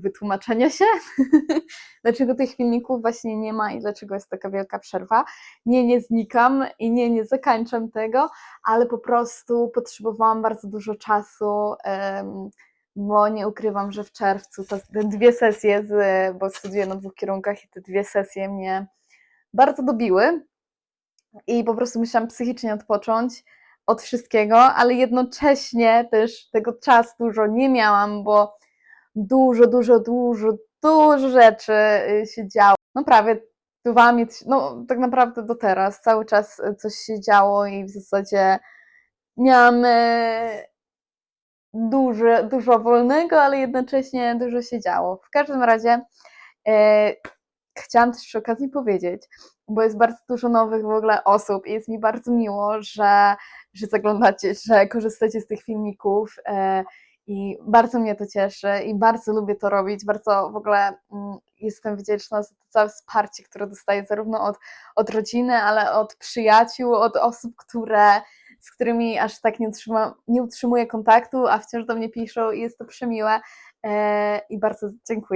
wytłumaczenia się, dlaczego tych filmików właśnie nie ma i dlaczego jest taka wielka przerwa. Nie, nie znikam i nie, nie zakańczam tego, ale po prostu potrzebowałam bardzo dużo czasu, bo nie ukrywam, że w czerwcu te dwie sesje, z, bo studiuję na dwóch kierunkach i te dwie sesje mnie bardzo dobiły i po prostu musiałam psychicznie odpocząć od wszystkiego, ale jednocześnie też tego czasu dużo nie miałam, bo dużo, dużo, dużo, dużo rzeczy y, się działo. No prawie dwa miesiące, no tak naprawdę do teraz cały czas y, coś się działo i w zasadzie miałam dużo, dużo wolnego, ale jednocześnie dużo się działo. W każdym razie e, chciałam też przy okazji powiedzieć, bo jest bardzo dużo nowych w ogóle osób i jest mi bardzo miło, że, że zaglądacie, że korzystacie z tych filmików e, i bardzo mnie to cieszy i bardzo lubię to robić, bardzo w ogóle mm, jestem wdzięczna za to całe wsparcie, które dostaję zarówno od, od rodziny, ale od przyjaciół, od osób, które z którymi aż tak nie, utrzyma, nie utrzymuję kontaktu, a wciąż do mnie piszą i jest to przemiłe e, i bardzo dziękuję.